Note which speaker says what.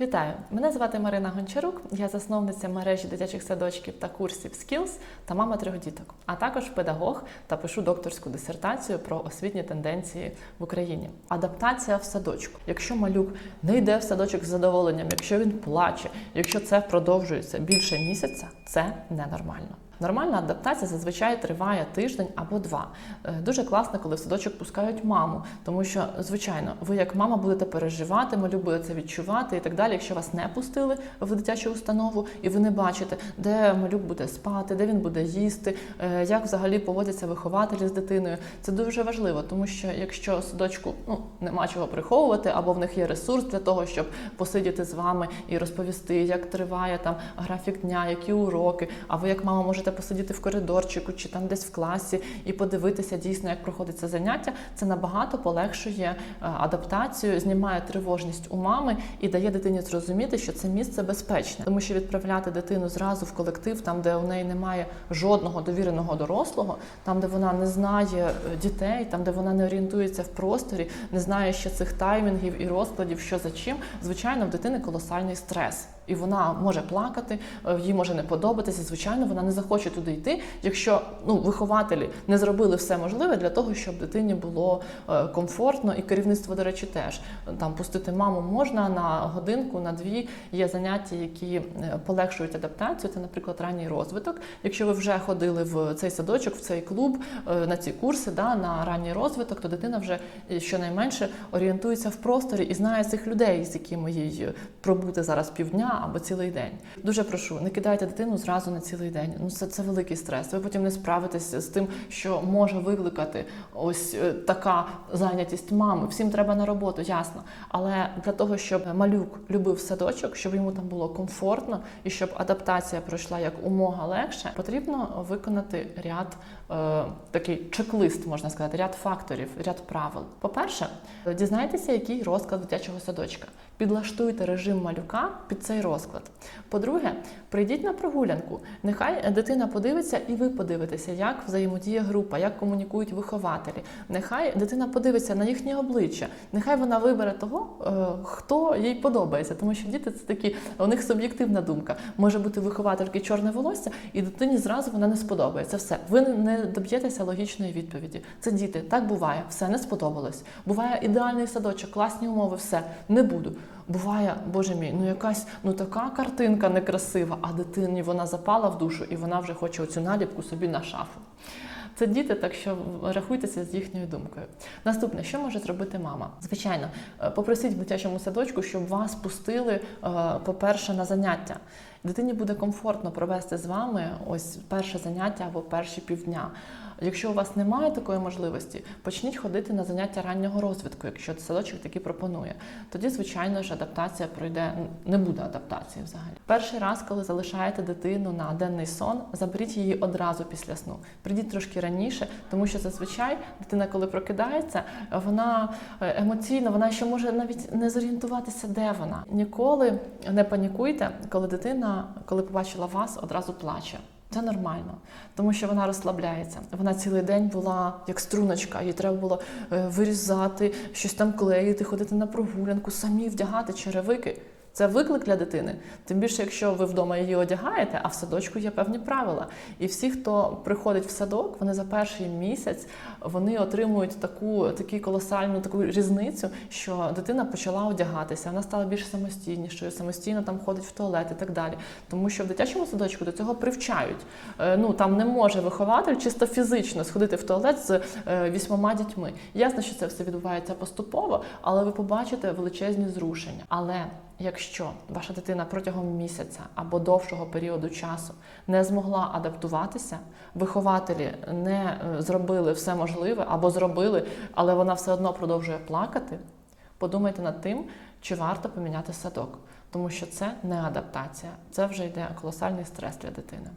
Speaker 1: Вітаю! Мене звати Марина Гончарук, я засновниця мережі дитячих садочків та курсів Skills та мама трьох діток, а також педагог та пишу докторську дисертацію про освітні тенденції в Україні. Адаптація в садочку. Якщо малюк не йде в садочок з задоволенням, якщо він плаче, якщо це продовжується більше місяця, це ненормально. Нормальна адаптація зазвичай триває тиждень або два. Е, Дуже класно, коли в садочок пускають маму, тому що, звичайно, ви як мама будете переживати, малюк буде це відчувати і так далі. Якщо вас не пустили в дитячу установу, і ви не бачите, де малюк буде спати, де він буде їсти, е, як взагалі поводяться вихователі з дитиною. Це дуже важливо, тому що якщо садочку ну нема чого приховувати, або в них є ресурс для того, щоб посидіти з вами і розповісти, як триває там графік дня, які уроки, а ви як мама можете посидіти в коридорчику чи там десь в класі і подивитися дійсно, як проходить це заняття. Це набагато полегшує е, адаптацію, знімає тривожність у мами і дає дитині зрозуміти, що це місце безпечне, тому що відправляти дитину зразу в колектив, там де у неї немає жодного довіреного дорослого, там де вона не знає е, дітей, там де вона не орієнтується в просторі, не знає ще цих таймінгів і розкладів, що за чим. Звичайно, в дитини колосальний стрес. І вона може плакати, е, їй може не подобатися. Звичайно, вона не захоче туди йти, якщо ну вихователі не зробили все можливе для того, щоб дитині було е, комфортно, і керівництво, до речі, теж там пустити маму можна на годинку, на дві. Є заняття, які е, полегшують адаптацію. Це, наприклад, ранній розвиток. Якщо ви вже ходили в цей садочок, в цей клуб, на ці курси, да, на ранній розвиток, то дитина вже щонайменше орієнтується в просторі і знає цих людей, з якими їй пробути зараз півдня або цілий день. Дуже прошу, не кидайте дитину зразу на цілий день. Ну це, це великий стрес. Ви потім не справитесь з тим, що може викликати ось е, така зайнятість мами. Всім треба на роботу, ясно. Але для того, щоб малюк любив садочок, щоб йому там було комфортно і щоб адаптація пройшла як умога легше, потрібно виконати ряд е, такий чек-лист, можна сказати, ряд факторів, ряд правил. По-перше, дізнайтеся, який розклад дитячого садочка. Підлаштуйте режим малюка під цей розклад. По-друге, прийдіть на прогулянку. Нехай дитина подивиться, і ви подивитеся, як взаємодіє група, як комунікують вихователі. Нехай дитина подивиться на їхнє обличчя. Нехай вона вибере того, е, хто їй подобається, тому що діти це такі, у них суб'єктивна думка. Може бути виховательки чорне волосся, і дитині зразу вона не сподобається. Все, ви не доб'єтеся логічної відповіді. Це діти, так буває, все не сподобалось. Буває ідеальний садочок, класні умови, все не буду. Буває, боже мій, ну якась ну така картинка некрасива, а дитині вона запала в душу і вона вже хоче оцю наліпку собі на шафу. Це діти, так що рахуйтеся з їхньою думкою. Наступне, що може зробити мама? Звичайно, е, попросіть в дитячому садочку, щоб вас пустили, е, по-перше, на заняття. Дитині буде комфортно провести з вами ось перше заняття або перші півдня. Якщо у вас немає такої можливості, почніть ходити на заняття раннього розвитку, якщо садочок таки пропонує. Тоді, звичайно ж, адаптація пройде, не буде адаптації взагалі. Перший раз, коли залишаєте дитину на денний сон, заберіть її одразу після сну. Прийдіть трошки раніше, тому що зазвичай дитина, коли прокидається, вона е, емоційно, вона ще може навіть не зорієнтуватися, де вона. Ніколи не панікуйте, коли дитина, коли побачила вас, одразу плаче. Це нормально, тому що вона розслабляється. Вона цілий день була як струночка, їй треба було е, вирізати, щось там клеїти, ходити на прогулянку, самі вдягати черевики. Це виклик для дитини. Тим більше, якщо ви вдома її одягаєте, а в садочку є певні правила. І всі, хто приходить в садок, вони за перший місяць вони отримують таку таку колосальну таку різницю, що дитина почала одягатися, вона стала більш самостійнішою, самостійно там ходить в туалет і так далі. Тому що в дитячому садочку до цього привчають. Е, Ну там не може вихователь чисто фізично сходити в туалет з е, вісьмома дітьми. Ясно, що це все відбувається поступово, але ви побачите величезні зрушення. Але Якщо ваша дитина протягом місяця або довшого періоду часу не змогла адаптуватися, вихователі не е, зробили все можливе або зробили, але вона все одно продовжує плакати, подумайте над тим, чи варто поміняти садок, тому що це не адаптація, це вже йде колосальний стрес для дитини.